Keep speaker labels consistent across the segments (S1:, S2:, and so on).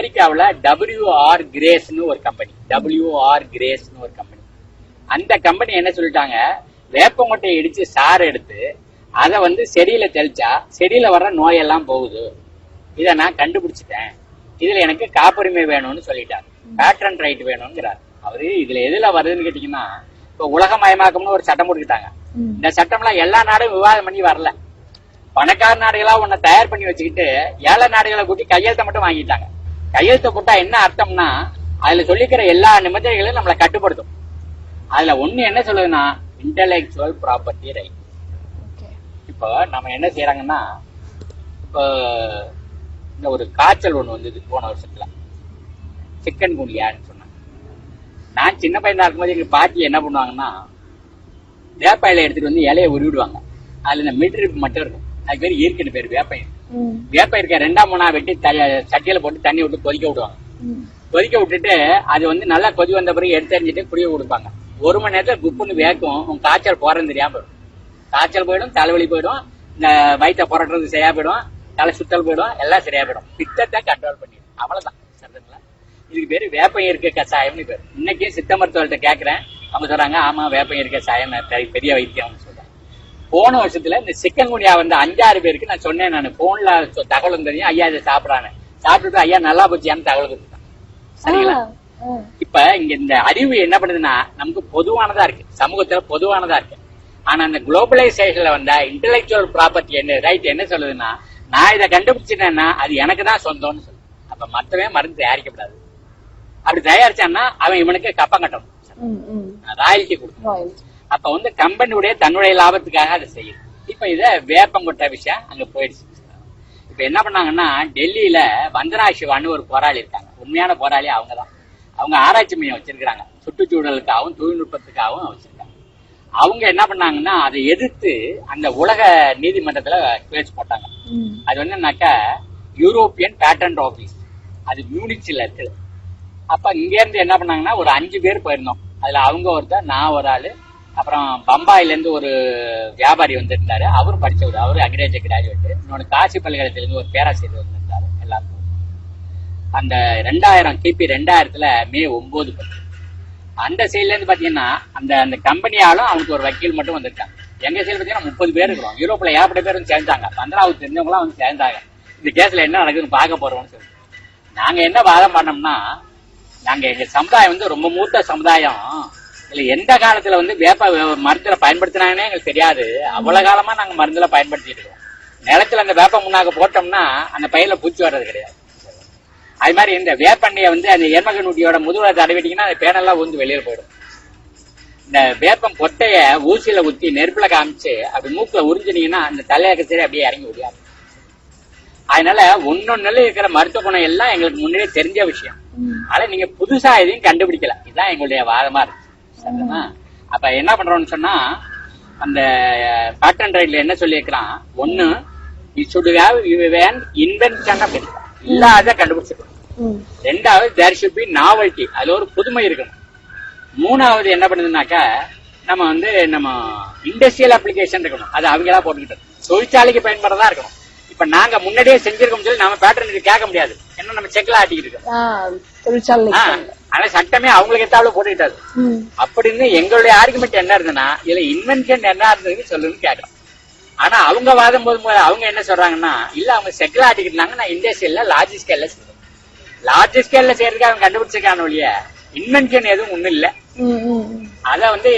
S1: அமெரிக்காவுல WR கிரேஸ்னு ஒரு company WR கிரேஸ்னு ஒரு கம்பெனி அந்த கம்பெனி என்ன சொல்லிட்டாங்க? வேப்பங்கொட்டையை இடிச்சு சாறு எடுத்து அதை வந்து செடியில தெளிச்சா செடியில வர்ற நோயெல்லாம் போகுது. இதை நான் கண்டுபிடிச்சிட்டேன். இதுல எனக்கு காப்புரிமை வேணும்னு சொல்லிட்டார். பேட்ரன் ரைட் வேணுங்கிறார். அவரு இதுல எதுல வருதுன்னு கேட்டீங்கன்னா இப்ப உலகமயமாக்கம்னு ஒரு சட்டம் போட்டுக்கிட்டாங்க.
S2: ம்.
S1: இந்த சட்டம்லாம் எல்லா நாடும் விவாதம் பண்ணி வரல. பணக்கார நாடுகளா உன்னை தயார் பண்ணி வச்சுக்கிட்டு ஏழை நாடுகளை கூட்டி கையெழுத்தை மட்டும் வாங்கிட்டாங்க. கையெழுத்தை போட்டா என்ன அர்த்தம்னா அதுல சொல்லிக்கிற எல்லா நிபந்தனைகளும் நம்மளை கட்டுப்படுத்தும். அதுல ஒண்ணு என்ன சொல்லுதுன்னா இன்டலெக்சுவல் ப்ராப்பர்ட்டி ரைட்
S2: ஓகே
S1: இப்போ நம்ம என்ன செய்யறாங்கன்னா இப்போ இந்த ஒரு காய்ச்சல் ஒண்ணு வந்தது போன வருஷத்துல. சிக்கன் குனியான்னு சொன்னாங்க. நான் சின்ன பையனா இருக்கும்போது எங்க பாட்டி என்ன பண்ணுவாங்கன்னா வேப்பாயில எடுத்துட்டு வந்து இலையை உருவிடுவாங்க. அதுல இந்த மிட்ரிப் மட்டும் இருக்கும். அது பேர் ஈர்க்கன்னு பேர் வேப்பை வேப்பை இருக்க ரெண்டாம் மூணா வெட்டி சட்டியில போட்டு தண்ணி விட்டு கொதிக்க விடுவாங்க. கொதிக்க விட்டுட்டு அது வந்து நல்லா கொதி வந்த பிறகு எடுத்து எறிஞ்சிட்டு குடிய கொடுப்பாங்க. ஒரு மணி நேரத்துல குப்புன்னு வேக்கும். உன் காய்ச்சல் போறது தெரியாம போயிடும். காய்ச்சல் போயிடும் தலைவலி போயிடும் இந்த வயிற்ற புரட்டுறது சரியா போயிடும் தலை சுத்தல் போயிடும் எல்லாம் சரியா போயிடும். பித்தத்தை கண்ட்ரோல் பண்ணிடும். அவ்வளவுதான். சரிங்களா? இதுக்கு பேரு வேப்பம் இருக்க கஷாயம்னு பேர். இன்னைக்கே சித்த மருத்துவர்கிட்ட கேக்குறேன். அவங்க சொல்றாங்க ஆமா வேப்பம் இருக்க பெ- பெரிய வைத்தியம்னு போன வருஷத்துல இந்த சிக்கன் குனியா வந்து அஞ்சாறு பேருக்கு நான் சொன்னேன் நான். போன்ல தகவல் தெரியும். ஐயா இதை சாப்பிடறானு சாப்பிட்டுட்டு ஐயா நல்லா போச்சியான்னு தகவல் கொடுத்துட்டான் சரிங்களா. இப்ப இங்க இந்த அறிவு என்ன பண்ணுதுன்னா நமக்கு பொதுவானதா இருக்கு. சமூகத்துல பொதுவானதா இருக்கு. ஆனா இந்த குளோபலைசேஷன்ல வந்த இன்டெலெக்சுவல் ப்ராப்பர்ட்டி என்ன ரைட் என்ன சொல்லுதுன்னா நான் இதை கண்டுபிடிச்சிட்டேன்னா அது எனக்கு தான் சொந்தம்னு சொல்லுது. அப்ப மத்தவன் மருந்து தயாரிக்கப்படாது. அப்படி தயாரிச்சான்னா அவன் இவனுக்கு கப்பம் கட்டணும். ராயல்ட்டி கொடுக்கணும்.
S2: ராயல்டி
S1: அப்ப வந்து கம்பெனியுடைய தன்னுடைய லாபத்துக்காக அதை செய்யுது. இப்ப இத வேப்பங்கொட்ட விஷயம் அங்க போயிடுச்சு. இப்ப என்ன பண்ணாங்கன்னா டெல்லியில வந்தனா சிவான்னு ஒரு போராளி இருக்காங்க. உண்மையான போராளி அவங்கதான். அவங்க ஆராய்ச்சி மையம் வச்சிருக்காங்க சுற்றுச்சூழலுக்காகவும் தொழில்நுட்பத்துக்காகவும் வச்சிருக்காங்க. அவங்க என்ன பண்ணாங்கன்னா அதை எதிர்த்து அந்த உலக நீதிமன்றத்துல கேஸ் போட்டாங்க. அது வந்து என்னன்னாக்கா யூரோப்பியன் பேட்டன்ட் ஆபீஸ். அது மியூனிச்சில் இருக்குது அப்ப இங்க இருந்து என்ன பண்ணாங்கன்னா ஒரு அஞ்சு பேர் போயிருந்தோம். அதுல அவங்க ஒருத்தர் நான் ஒரு ஆளு அப்புறம் பம்பாயிலேருந்து ஒரு வியாபாரி வந்திருந்தாரு. அவரும் படிச்சவர். அவர் அக்ரிகல்ச்சர் கிராஜுவேட் இன்னொன்று காசி பல்கலைக்கழகத்துல ஒரு பேராசிரியர் வந்திருந்தாரு எல்லாருக்கும். அந்த ரெண்டாயிரம் கிபி ரெண்டாயிரத்துல மே ஒன்பது பத்து. அந்த சைட்லேருந்து பார்த்தீங்கன்னா அந்த அந்த கம்பெனியாலும் அவனுக்கு ஒரு வக்கீல் மட்டும் வந்திருக்காங்க. எங்கள் சைடு பார்த்தீங்கன்னா முப்பது பேர் இருக்கிறோம். யூரோப்பில் ஏற்பட்ட பேர் வந்து சேர்ந்தாங்க. பந்தனாவுக்கு தெரிஞ்சவங்களாம் வந்து சேர்ந்தாங்க. இந்த கேஸில் என்ன நடக்குதுன்னு பார்க்க போகிறோம்னு சொல்லி நாங்கள் என்ன வாதம் பண்ணோம்னா நாங்கள் எங்கள் சமுதாயம் வந்து ரொம்ப மூத்த சமுதாயம். இதுல எந்த காலத்துல வந்து வேப்ப மருந்துல பயன்படுத்தினாங்கன்னே எங்களுக்கு தெரியாது. அவ்வளவு காலமா நாங்க மருந்துல பயன்படுத்திட்டு இருக்கோம். நிலத்துல அந்த வேப்ப முன்னாக போட்டோம்னா அந்த பயிர்ல பூச்சி வர்றது கிடையாது. அது மாதிரி இந்த வேப்பண்ணைய வந்து அந்த எர்மக நூட்டியோட முதுகுல தடவிட்டீங்கன்னா அந்த பேனெல்லாம் ஊந்து வெளியில போயிடும். இந்த வேப்பம் கொட்டைய ஊசியில ஊத்தி நெருப்புல காமிச்சு அப்படி மூக்குல உறிஞ்சினீங்கன்னா அந்த தலையாக்க சரி அப்படியே இறங்கி முடியாது அதனால ஒன்னொன்னுல இருக்கிற மருத்துவ குணம் எல்லாம் எங்களுக்கு முன்னாடியே தெரிஞ்ச விஷயம். ஆனா நீங்க புதுசா எதையும் கண்டுபிடிக்கல. இதுதான் எங்களுடைய வாதமா இருக்கு. அப்ப என்ன பண்றோம்னு சொன்னா அந்த பேட்டன் ரைட்ல என்ன சொல்லியிருக்கிறான்? ஒண்ணு சுடுகாவ் இன்வென்ஷன் அப்படின்னு இல்லாத கண்டுபிடிச்சிருக்கோம்
S2: ம்.
S1: ரெண்டாவது தேர் ஷுட் பி நாவல்டி அதுல ஒரு புதுமை இருக்கணும். மூணாவது என்ன பண்ணுதுனாக்கா நம்ம வந்து நம்ம இண்டஸ்ட்ரியல் அப்ளிகேஷன் இருக்கணும். அது அவங்களா போட்டுக்கிட்டது. தொழிற்சாலைக்கு பயன்படுறதா இருக்கணும். இப்ப நாங்க முன்னாடியே செஞ்சிருக்கோம் சொல்லி நம்ம பேட்டர்ன் கேட்க முடியாது. ஏன்னா நம்ம செக்ல ஆட்டிக்கிட்டு இருக்கோம்.
S2: தொழிற்சாலை
S1: ஆனா சட்டமே அவங்களுக்கு எத்தாலும் போட்டுக்கிட்டாரு அப்படின்னு எங்களுடைய ஆர்குமெண்ட் என்ன இருந்ததுன்னா இதுல இன்வென்ஷன் என்ன இருந்ததுன்னு சொல்லுன்னு கேட்கறோம் ஆனா அவங்க வாதம் போது அவங்க என்ன சொல்றாங்கன்னா இல்ல அவங்க செட்டில் ஆட்டிக்கிட்டாங்க நான் இண்டஸ்ட்ரியல்ல லார்ஜ் ஸ்கேல்ல செய்யறேன் லார்ஜ் ஸ்கேல்ல செய்யறதுக்கு அவங்க கண்டுபிடிச்சிருக்கான ஒழிய இன்வென்ஷன் எதுவும் ஒண்ணும் இல்ல. அத வந்து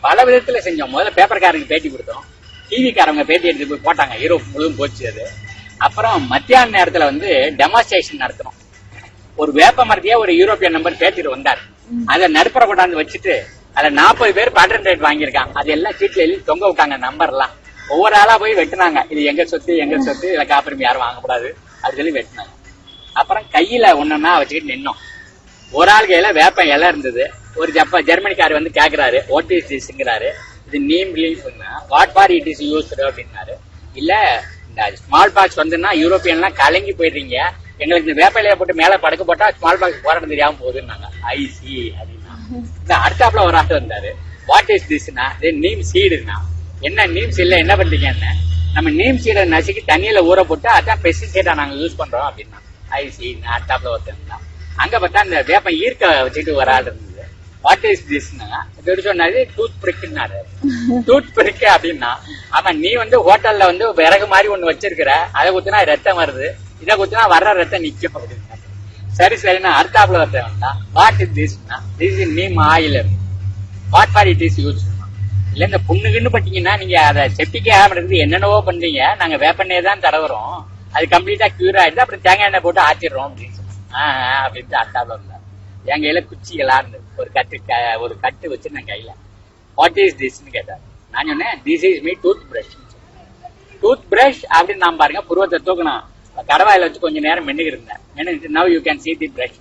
S1: பல விதத்துல செஞ்சோம். முதல்ல பேப்பர்காரங்க பேட்டி கொடுத்தோம். டிவிக்காரங்க பேட்டி எடுத்து போய் போட்டாங்க. யூரோப் முழுவதும் போச்சு அது. அப்புறம் மத்தியான நேரத்துல வந்து டெமான்ஸ்ட்ரேஷன் நடத்தணும் ஒரு வேப்ப மரத்தையே ஒரு யூரோப்பியன் நம்பர் பேத்திட்டு வந்தார். அத நடுப்புற கொண்டாந்து வச்சுட்டு அதுல நாற்பது பேர் பேட்டன் ரேட் வாங்கியிருக்காங்க. அது எல்லாம் சீட்ல எழுதி தொங்க விட்டாங்க நம்பர் எல்லாம். ஒவ்வொரு ஆளா போய் வெட்டுனாங்க. இது எங்க சொத்து எங்க சொத்து இதுல காப்பிரிமை யாரும் வாங்கக்கூடாது. அப்படின்னு சொல்லி வெட்டினாங்க. அப்புறம் கையில ஒன்னொன்னா வச்சுக்கிட்டு நின்னோம். ஒரு ஆள் கையில வேப்ப இலை இருந்தது. ஒரு ஜப்ப ஜெர்மனிக்காரர் வந்து கேக்குறாரு வாட் இஸ் இது neem leaf what for it is use அப்படின்னாரு. இல்ல இந்த ஸ்மால் பாக்ஸ் வந்துன்னா யூரோப்பியன்லாம் கலங்கி போயிடுறீங்க. எங்களுக்கு இந்த வேப்ப இலையை போட்டு மேல படுக்க போட்டா ஸ்மால் பாக்ஸ் போராட்டம் தெரியாம போகுதுன்னாங்க. ஐசி அப்படின்னா. அடுத்தாப்புல ஒரு ஆள் வந்தாரு. வாட் இஸ் திஸ்னா நீம் சீடுனா என்ன நீம் சீட்ல என்ன பண்றீங்க என்ன? நம்ம நீம் சீடை நசுக்கி தண்ணியில ஊற போட்டு அதான் பெஸ்டிசைடா நாங்க யூஸ் பண்றோம் அப்படின்னா. ஐசி அடுத்தாப்புல ஒருத்தன் இருந்தான். அங்க பார்த்தா அந்த வேப்பம் ஈர்க்க வச்சுட்டு ஒரு ஆள் இருந்தது. வாட் இஸ் திஸ்னா இது சொன்னாரு டூத் பிரிக்குன்னாரு டூத் பிரிக்கு அப்படின்னா ஆமா நீ வந்து ஹோட்டல்ல வந்து விறகு மாதிரி ஒண்ணு வச்சிருக்கிற அதை குத்துனா ரத்தம் வருது. இதை குத்துனா வர்ற ரத்தம் நிக்கும். சரி சரிண்ணா அடுத்தாப்புல ஒருத்தன் what is Thisna this is neem oil what for it is use இல்ல இந்த புண்ணுக்குன்னு பட்டீங்கன்னா நீங்க அதை செப்டிக்கே ஆகாம இருக்குது என்னென்னவோ பண்றீங்க. நாங்க வேப்பெண்ணெய் தான் தடவுறோம். அது கம்ப்ளீட்டா கியூர் ஆயிடுது. அப்புறம் தேங்காய் எண்ணெய் போட்டு ஆச்சிடுறோம் அப்படின்னு சொன்னாங்க ஆஹ் அப்படின்ட்டு அடுத்தாப்புல இருந்தார் என் கையில குச்சிகளா இருந்தது. ஒரு கட்டு க- ஒரு கட்டு வச்சிருந்தேன் கையில. வாட் இஸ் திஸ்ன்னு கேட்டார். நான் சொன்னேன் this is me tooth brush tooth brush அப்படின்னு நான் பாருங்க புருவத்தை தூக்கணும் கடவாயில வச்சு கொஞ்ச நேரம் மென்னுக்கு இருந்தேன் மென்னு now you can see the brush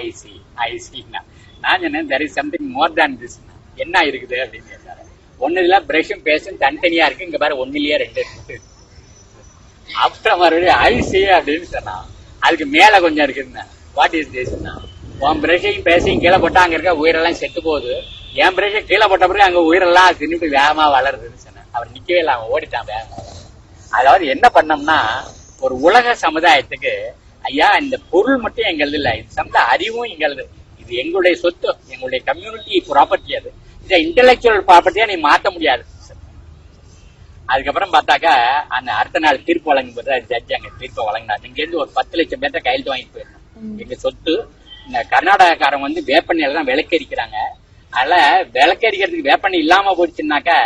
S1: I see I சின்னா நான் சொன்னேன் there is something more than this என்ன இருக்குது? அப்படின்னு கேட்டாரு. ஒண்ணு இதுல பிரஷும் பேசும் தனித்தனியா இருக்கு. இங்க பாரு ஒன்னுலயே ரெண்டு இருக்கு. அப்புறம் மறுபடியும் ஐ சி அப்படின்னு சொன்னான். அதுக்கு மேல கொஞ்சம் இருக்குன்னு வாட் இஸ் திஸ்னா உன் பிரஷையும் பேசி கீழே போட்டா அங்க இருக்க உயிரெல்லாம் செத்து போகுது. என் பிரஷை கீழே போட்ட பிறகு அங்க உயிரெல்லாம் திரும்பி வேகமா வளருதுன்னு சொன்னேன். அவர் நிக்கவே இல்லை அவன் ஓடிட்டான் வேகமா. அதாவது என்ன பண்ணோம்னா ஒரு உலக சமுதாயத்துக்கு ஐயா இந்த பொருள் மட்டும் எங்களது இல்ல இது சமந்த அறிவும் எங்களது. இது எங்களுடைய சொத்து எங்களுடைய கம்யூனிட்டி ப்ராப்பர்ட்டி அது. இதை இன்டெலெக்சுவல் ப்ராப்பர்ட்டியா நீ மாத்த முடியாது. அதுக்கப்புறம் பார்த்தாக்கா அந்த அடுத்த நாள் தீர்ப்பு வழங்கும் போது ஜட்ஜ் அங்க தீர்ப்பை வழங்கினார். இங்க இருந்து ஒரு பத்து லட்சம் பேர்த்த கையெழுத்து வாங்கிட்டு போயிருந்தோம் எங்க சொத்து இந்த கர்நாடகாக்காரங்க வந்து வேப்பெண்ணெயில தான் விளக்கரிக்கிறாங்க. அதனால விளக்கரிக்கிறதுக்கு வேப்பெண்ணெய் இல்லாம போச்சுன்னாக்கா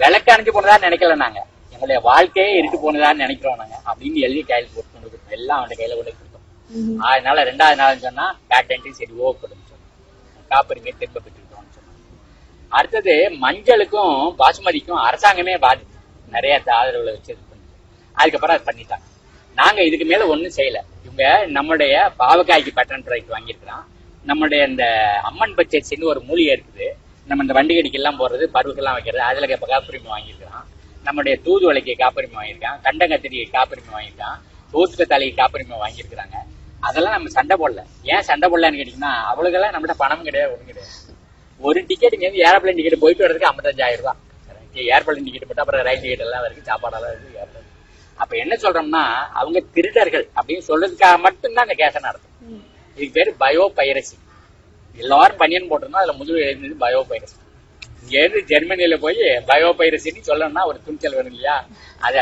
S1: விளக்கு அணைஞ்சு போனதா நினைக்கல நாங்க. எங்களுடைய வாழ்க்கையே இருட்டு போனதான்னு நினைக்கிறோம் நாங்க. அப்படின்னு எழுதி கையில் போட்டு கொண்டு கொடுத்தோம் எல்லாம் அவன் கையில கொண்டு கொடுத்தோம். அதனால ரெண்டாவது நாள் சொன்னா பேட்டன்ட் சரி ஓப்படும் சொன்னோம் காப்புரிமை திரும்ப பெற்றுக்கிட்டோம்னு சொன்னோம் அடுத்தது மஞ்சளுக்கும் பாசுமதிக்கும் அரசாங்கமே பாதிப்பு. நிறைய ஆதரவுல வச்சு இது அதுக்கப்புறம் அது பண்ணிட்டாங்க. நாங்க இதுக்கு மேல ஒண்ணும் செய்யல. இவங்க நம்மளுடைய பாவக்காய்க்கு பேட்டன் ரைட் வாங்கியிருக்கிறோம் நம்மளுடைய இந்த அம்மன் பச்சரிசின்னு ஒரு மூலிகை இருக்குது. நம்ம இந்த வண்டி எல்லாம் போடுறது பருவுக்கெல்லாம் வைக்கிறது அதுல இப்ப காப்புரிமை வாங்கியிருக்கிறோம் நம்முடைய தூதுவளைக்கு காப்புரிமை வாங்கியிருக்கான் கண்டங்கத்திரிக்கு காப்புரிமை வாங்கியிருக்கான் தோத்துக்க தலைக்கு காப்புரிமை வாங்கியிருக்கிறாங்க. அதெல்லாம் நம்ம சண்டை போடல. ஏன் சண்டை போடலன்னு கேட்டீங்கன்னா அவளுக்கெல்லாம் நம்மகிட்ட பணம் கிடையாது ஒண்ணும் கிடையாது. ஒரு டிக்கெட் இங்க இருந்து ஏரோப்ளேன் டிக்கெட் போயிட்டு வரதுக்கு ஐம்பத்தஞ்சாயிரம் ரூபாய். ஏர்பிளைன் டிக்கெட் போட்டு அப்புறம் ரயில் டிக்கெட் எல்லாம் இருக்கு சாப்பாடெல்லாம் இருக்கு. அப்ப என்ன சொல்றோம்னா அவங்க திருடர்கள் அப்படின்னு சொல்றதுக்காக மட்டும்தான் இந்த கேஸை நடத்தும். இதுக்கு பேரு பயோ பைரசி எல்லாரும் பனியன் போட்டிருந்தோம் அதுல முதல் எழுந்தது பயோ பைரசி இங்க ஜெர்மனியில போய் பயோ பைரசின்னு சொல்லணும்னா ஒரு துணிச்சல் வரும் இல்லையா? அதை